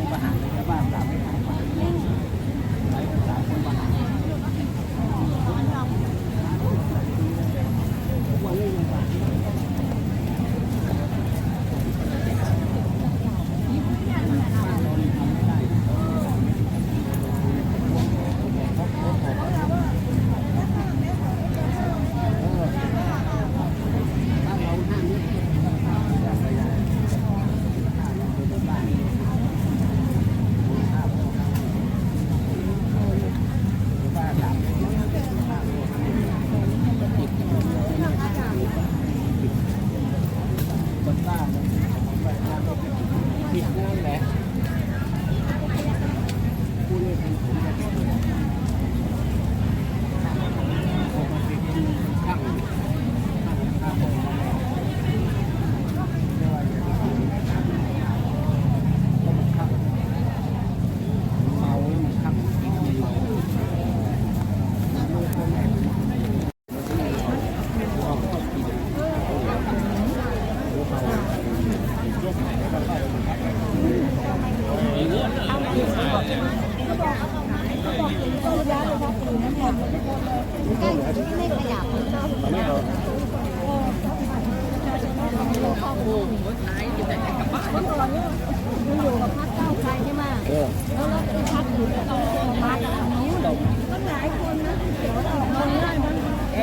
มุกอาหาร นั้นแหละผู้เล่นเป็นผมจะต้องปกติเป็นข้างข้างข้าง Thank you.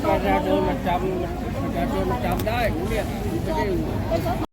ประชาชนมันจำประชาชนมันจำได้เนี่ยไม่ได้